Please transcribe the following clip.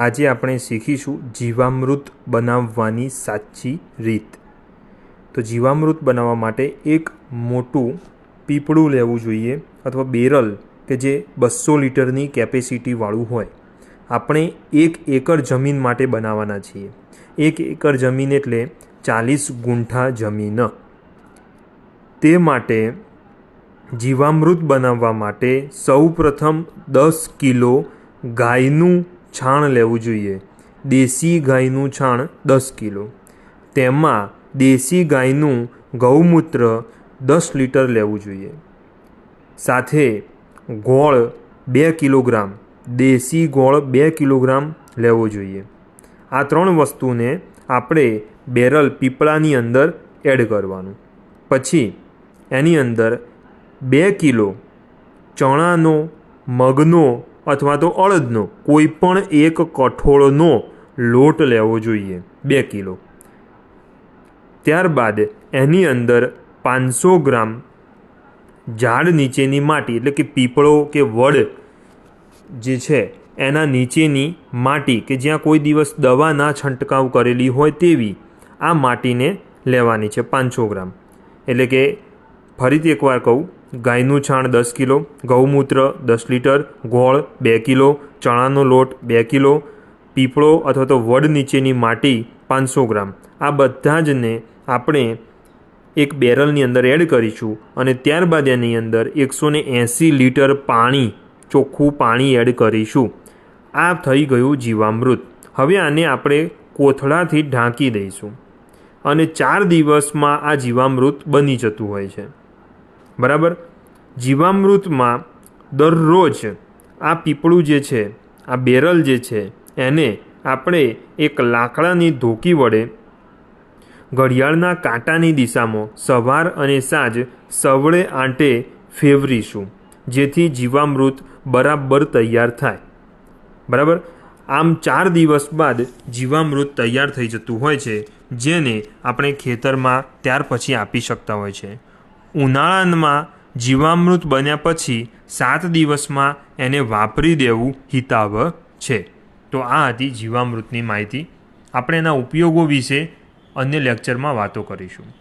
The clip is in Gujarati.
આજે આપણે શીખીશું જીવામૃત બનાવવાની સાચી રીત. તો જીવામૃત બનાવવા માટે એક મોટું પીપળું લેવું જોઈએ અથવા બેરલ કે જે બસો લીટરની કેપેસિટીવાળું હોય. આપણે એક એકર જમીન માટે બનાવવાના છીએ. એક એકર જમીન એટલે ચાલીસ ગુંઠા જમીન. તે માટે જીવામૃત બનાવવા માટે સૌપ્રથમ દસ કિલો ગાયનું છાણ લેવું જોઈએ. દેશી ગાયનું છાણ દસ કિલો. તેમાં દેશી ગાયનું ગૌમૂત્ર દસ લીટર લેવું જોઈએ. સાથે ગોળ બે કિલોગ્રામ, દેશી ગોળ બે કિલોગ્રામ લેવો જોઈએ. આ ત્રણ વસ્તુને આપણે બેરલ પીપળાની અંદર એડ કરવાનું. પછી એની અંદર બે કિલો ચણાનો, મગનો અથવા તો અડદનો કોઈ પણ એક કઠોળનો લોટ લેવો જોઈએ, બે કિલો. ત્યારબાદ એની અંદર પાંચસો ગ્રામ ઝાડ નીચેની માટી, એટલે કે પીપળો કે વડ જે છે, એના નીચેની માટી કે જ્યાં કોઈ દિવસ દવા ના છંટકાવ કરેલી હોય તેવી, આ માટીને લેવાની છે પાંચસો ગ્રામ. એટલે કે ફરીથી એકવાર કહું, ગાયનું છાણ દસ કિલો, ગૌમૂત્ર દસ લીટર, ગોળ બે કિલો, ચણાનો લોટ બે કિલો, પીપળો અથવા તો વડ નીચેની માટી પાંચસો ગ્રામ. આ બધા જને આપણે એક બેરલની અંદર એડ કરીશું અને ત્યારબાદ એની અંદર એકસો ને એંસી લીટર પાણી, ચોખ્ખું પાણી એડ કરીશું. આ થઈ ગયું જીવામૃત. હવે આને આપણે કોથળાથી ઢાંકી દઈશું. અને ચાર દિવસમાં આ જીવામૃત બની જતું હોય છે. બરાબર? જીવામૃતમાં દરરોજ આ પીપળું જે છે, આ બેરલ જે છે, એને આપણે એક લાકડાની ધોકી વડે ઘડિયાળના કાંટાની દિશામાં સવાર અને સાંજ સવળે આંટે ફેવરીશું, જેથી જીવામૃત બરાબર તૈયાર થાય. બરાબર? આમ ચાર દિવસ બાદ જીવામૃત તૈયાર થઈ જતું હોય છે, જેને આપણે ખેતરમાં ત્યાર પછી આપી શકતા હોય છે. ઉનાળામાં જીવામૃત બન્યા પછી સાત દિવસમાં એને વાપરી દેવું હિતાવ છે. તો આ હતી જીવામૃતની માહિતી. આપણે એના ઉપયોગો વિશે અન્ય લેક્ચરમાં વાતો કરીશું.